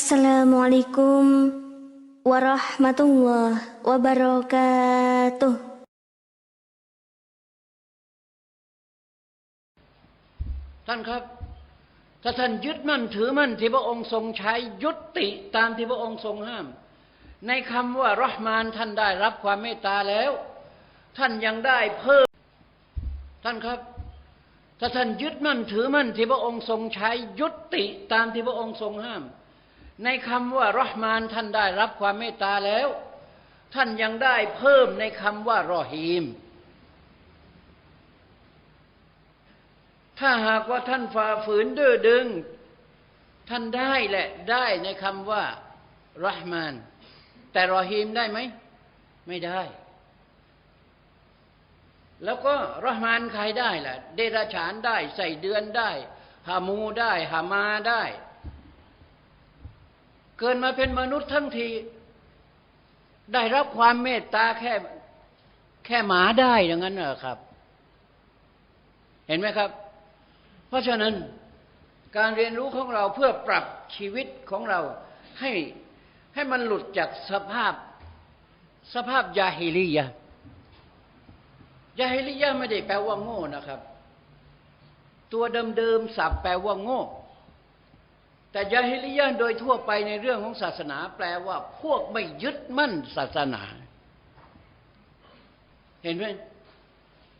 Assalamualaikum warahmatullahi wabarakatuh ท่านครับถ้าท่านยึดมั่นถือมั่นที่พระองค์ทรงใช้ยุติตามที่พระองค์ทรงห้าม ในคำว่ารหมานท่านได้รับความเมตตาแล้ว ท่านยังได้เพิ่ม ท่านครับ ถ้าท่านยึดมั่นถือมั่นที่พระองค์ทรงใช้ยุติตามที่พระองค์ทรงห้าม ในคำว่ารหมานท่านได้รับความเมตตาแล้ว ท่านยังได้เพิ่มในคำว่ารอฮีม ถ้าหากว่าท่านฝ่าฝืนดื้อดึง ท่านได้แหละได้ในคำว่ารหมาน แต่รอฮีมได้ไหม ไม่ได้ แล้วก็รหมานใครได้ล่ะ เดรัจฉานได้ ใส่เดือนได้ หามูได้ หามาได้ เกินมาเป็นมนุษย์ทั้งที ได้รับความเมตตาแค่แค่หมาได้อย่างนั้นเหรอครับ เห็นไหมครับ เพราะฉะนั้นการเรียนรู้ของเราเพื่อปรับชีวิตของเราให้ให้มันหลุดจากสภาพสภาพยาฮิลียะยาฮิลียะไม่ได้แปลว่าโง่นะครับ ตัวเดิมๆสับแปลว่าโง่ แต่ยาฮิลียะโดยทั่วไปในเรื่องของศาสนา แปลว่า พวกไม่ยึดมั่นศาสนา เห็นไหม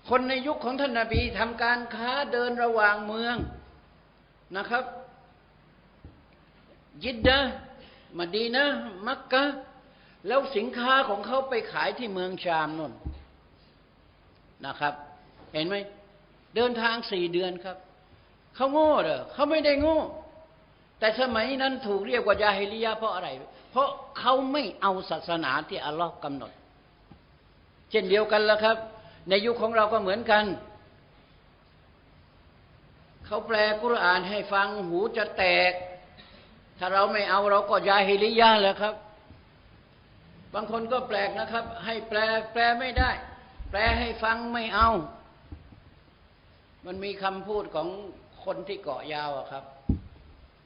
คนในยุคของท่านนาบีทำการค้าเดินระหว่างเมืองนะครับ ยิดดะมาดีนะ มักกะ แล้วสินค้าของเขาไปขายที่เมืองชามนนนะครับ เห็นไหมเดินทางสี่เดือนครับ เขาโง่เหรอเขาไม่ได้โง่ แต่สมัยนั้นถูกเรียกว่ายาฮิลียะเพราะอะไร เพราะเขาไม่เอาศาสนาที่อัลลอฮ์กำหนด เช่นเดียวกันแล้วครับ ในยุคของเราก็เหมือนกันเขาแปลกุรอานให้ฟังหูจะแตก ถ้าเราไม่เอาเราก็ยาฮิลิยะแล้วครับ บางคนก็แปลกนะครับ ให้แปลแปลไม่ได้ แปลให้ฟังไม่เอา มันมีคำพูดของคนที่เกาะยาวอะครับ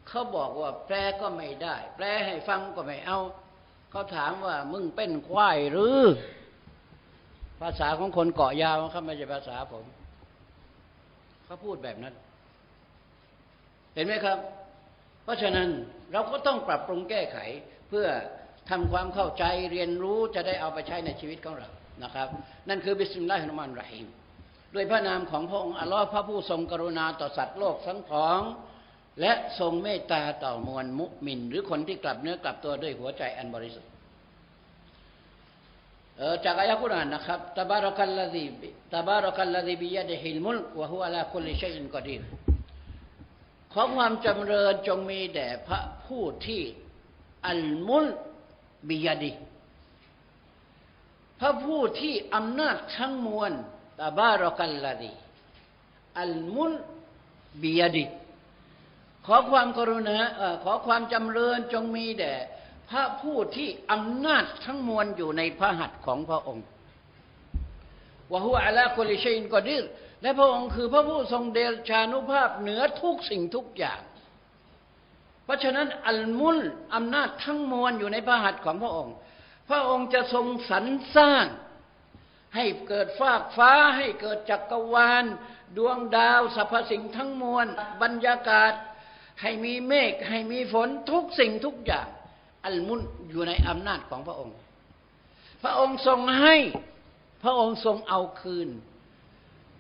เขาบอกว่าแปลก็ไม่ได้ แปลให้ฟังก็ไม่เอา เขาถามว่ามึงเป็นควายหรือ ภาษาของคนเกาะยาวครับไม่ใช่ภาษาผม เขาพูดแบบนั้น เห็นไหมครับ เพราะฉะนั้นเราก็ต้องปรับปรุงแก้ไข เพื่อทำความเข้าใจเรียนรู้จะได้เอาไปใช้ในชีวิตของเรานะครับ นั่นคือบิสมิลลาฮิรเราะห์มานิรเราะฮีมด้วยพระนามของพระองค์อัลลอฮ์พระผู้ทรงกรุณาต่อสัตว์โลกทั้งพ้อง และทรงเมตตาต่อมวลมุมิน หรือคนที่กลับเนื้อกลับตัวด้วยหัวใจอันบริสุทธิ์จากอายะกุรานนะครับตบารักัลลซีตบารักัลลซีบิยะดิฮิลมุลกวะฮุอะลาคุลิชัยอินกอดีรขอความจำเริญจงมีแด่พระผู้ที่อัลมุลบิยะดิพระผู้ที่อำนาจทั้งมวลตบารักัลลซีอัลมุลบิยะดิ ขอความกรุณาขอความจำเริญจงมีแด่พระผู้ที่อำนาจทั้งมวลอยู่ในพระหัตถ์ของพระองค์วะฮุอะลาคุลิชัยนกอดิรและพระองค์คือพระผู้ทรงเดชานุภาพเหนือทุกสิ่งทุกอย่าง เพราะฉะนั้นอัลมุลอำนาจทั้งมวลอยู่ในพระหัตถ์ของพระองค์ พระองค์จะทรงสรรสร้าง ให้เกิดฟากฟ้าให้เกิดจักรวาล ดวงดาวสรรพสิ่งทั้งมวลบรรยากาศ ให้มีเมฆให้มีฝนทุกสิ่งทุกอย่าง อัลมุลอยู่ในอำนาจของพระองค์ พระองค์ทรงให้ พระองค์ทรงเอาคืน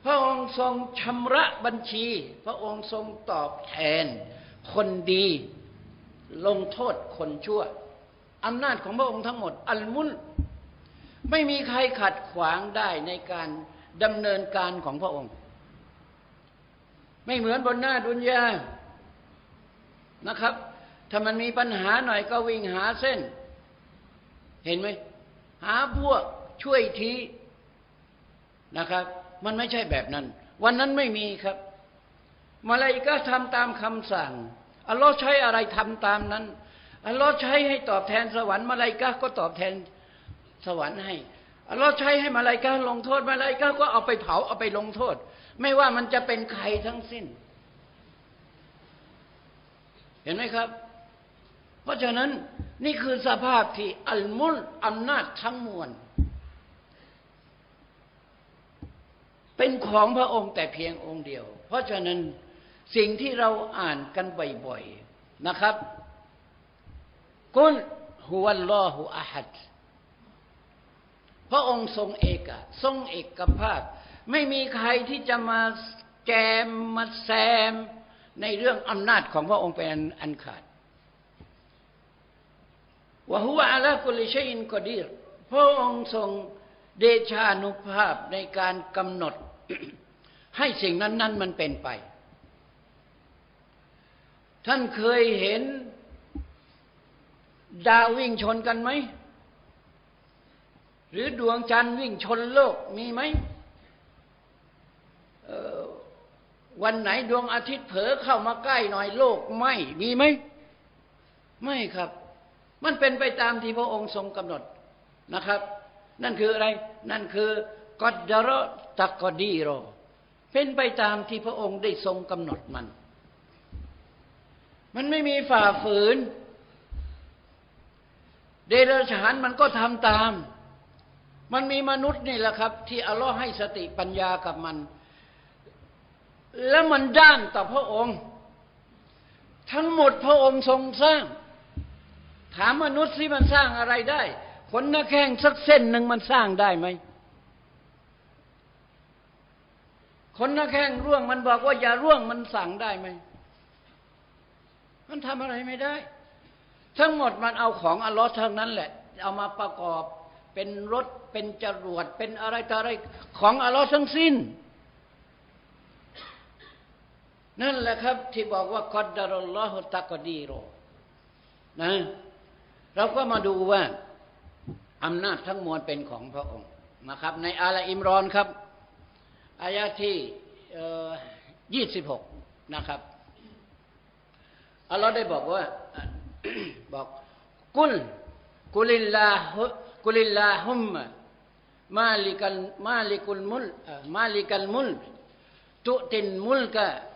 พระองค์ทรงชำระบัญชี พระองค์ทรงตอบแทน คนดีลงโทษคนชั่วอำนาจของพระองค์ทั้งหมด อัลมุลไม่มีใครขัดขวางได้ในการดำเนินการของพระองค์ ไม่เหมือนบนหน้าดุนยา นะครับ ถ้ามันมีปัญหาหน่อยก็วิ่งหาเส้น เห็นไหมหาพวกช่วยทีนะครับ มันไม่ใช่แบบนั้น วันนั้นไม่มีครับ มาลาอิกะทำตามคำสั่งอัลลอฮ์ใช้อะไรทำตามนั้นอัลลอฮ์ใช้ให้ตอบแทนสวรรค์มาลาอิกะก็ตอบแทนสวรรค์ให้อัลลอฮ์ใช้ให้มาลาอิกะลงโทษมาลาอิกะก็เอาไปเผาเอาไปลงโทษ ไม่ว่ามันจะเป็นใครทั้งสิ้น เห็นไหมครับ เพราะฉะนั้นนี่คือสภาพที่อัลมุลอำนาจทั้งมวล เป็นของพระองค์แต่เพียงองค์เดียว เพราะฉะนั้นสิ่งที่เราอ่านกันบ่อยๆนะครับกุลฮุวัลลอฮุอะฮัดพระองค์ทรงเอกะทรงเอกภาพ ไม่มีใครที่จะมาแจมมาแซม ในเรื่องอำนาจของพระองค์เป็นอันขาดวะฮุวะอะลากุลิชัยอินกอดีรพระองค์ทรงเดชานุภาพในการกำหนด ให้สิ่งนั้นๆมันเป็นไป ท่านเคยเห็น ดาววิ่งชนกันไหม หรือดวงจันทร์วิ่งชนโลกมีไหมเอ่อ วันไหนดวงอาทิตย์เผลอเข้ามาใกล้หน่อยโลกไหมมีไหมไม่ครับ มันเป็นไปตามที่พระองค์ทรงกำหนดนะครับ นั่นคืออะไร นั่นคือกอดดรอตักกอดีโรเป็นไปตามที่พระองค์ได้ทรงกำหนดมัน มันไม่มีฝ่าฝืน เดรัจฉานมันก็ทำตาม มันมีมนุษย์นี่แหละครับ ที่อัลลอฮ์ให้สติปัญญากับมัน แล้วมันด้านต่อพระองค์ ทั้งหมดพระองค์ทรงสร้าง ถามมนุษย์สิมันสร้างอะไรได้ขนหน้าแข้งสักเส้นหนึ่งมันสร้างได้ไหมขนหน้าแข้งร่วงมันบอกว่าอย่าร่วงมันสั่งได้ไหมมันทำอะไรไม่ได้ ทั้งหมดมันเอาของอัลลอฮ์ทั้งนั้นแหละ เอามาประกอบเป็นรถเป็นจรวดเป็นอะไรต่ออะไรของอัลลอฮ์ทั้งสิ้น นั่นแหละครับที่บอกว่ากอดดารุลลอฮุตักดีโรนะเราก็มาดูว่าอำนาจทั้งมวลเป็นของพระองค์นะครับ ในอาลาอิมรอนครับอายะที่ยี่สิบหกนะครับอัลลอฮ์ได้บอกว่าบอกกุลกุลิลลาฮุกุลิลลาฮุมมะมาลิกัลมาลิกุลมุลมาลิกัลมุลตุตินมุลกะ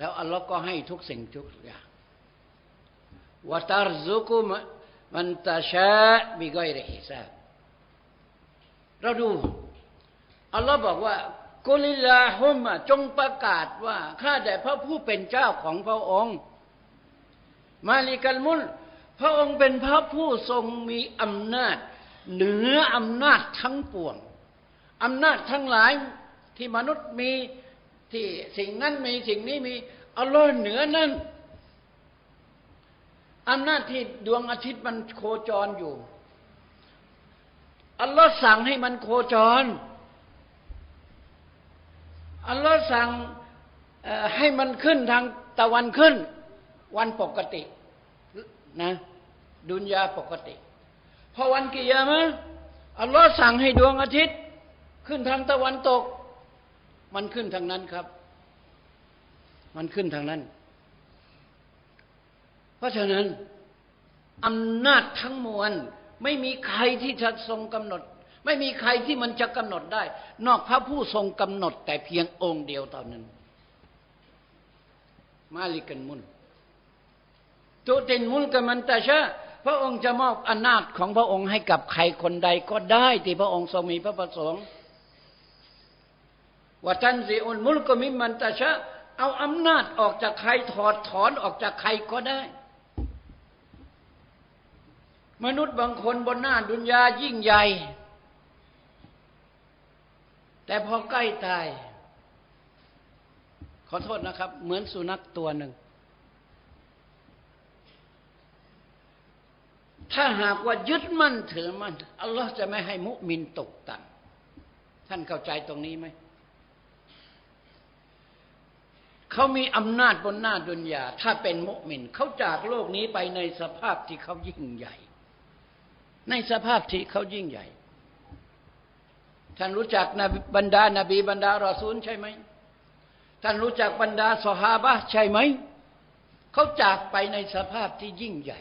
แล้วอัลลอฮ์ก็ให้ทุกสิ่งทุกอย่างวตารซุกุมมันตาชาบิกอยรฮิซาบเราดู อัลลอฮ์บอกว่ากุลิลาฮุมจงประกาศว่า ข้าแต่พระผู้เป็นเจ้าของพระองค์ มาลิกัลมุลพระองค์เป็นพระผู้ทรงมีอำนาจ เหนืออำนาจทั้งปวงอำนาจทั้งหลายที่มนุษย์มี ที่สิ่งนั้นมีสิ่งนี้มีอัลลอฮ์เหนือนั่นอำนาจที่ดวงอาทิตย์มันโคจรอยู่ อัลลอฮ์สั่งให้มันโคจร อัลลอฮ์สั่งให้มันขึ้นทางตะวันขึ้น วันปกตินะ ดุนยาปกติ พอวันกิยามะอัลลอฮ์สั่งให้ดวงอาทิตย์ ขึ้นทางตะวันตก มันขึ้นทางนั้นครับ มันขึ้นทางนั้น เพราะฉะนั้นอำนาจทั้งมวลไม่มีใครที่จะทรงกำหนด ไม่มีใครที่มันจะกำหนดได้ นอกพระผู้ทรงกำหนด แต่เพียงองค์เดียวเท่านั้น มาลิกันมุลตุตินมุลกัมันตาชาพระองค์จะมอบอำนาจของพระองค์ให้กับใครคนใดก็ได้ที่พระองค์ทรงมีพระประสงค์ ว่าท่านสิอุลมุลก็มิมันตาชาเอาอำนาจออกจากใครถอดถอนออกจากใครก็ได้ มนุษย์บางคนบนหน้าดุนยายิ่งใหญ่ แต่พอใกล้ตาย ขอโทษนะครับ เหมือนสุนัขตัวหนึ่ง ถ้าหากว่ายึดมั่นถือมั่นอัลลอฮ์จะไม่ให้มุมินตกต่ำท่านเข้าใจตรงนี้ไหม เขามีอำนาจบนหน้าดุนยา ถ้าเป็นมุมินเขาจากโลกนี้ไปในสภาพที่เขายิ่งใหญ่ ในสภาพที่เขายิ่งใหญ่ ท่านรู้จักนบบรรดานาบีบรรดารอซูลใช่ไหม ท่านรู้จักบรรดาสหาบะใช่ไหม เขาจากไปในสภาพที่ยิ่งใหญ่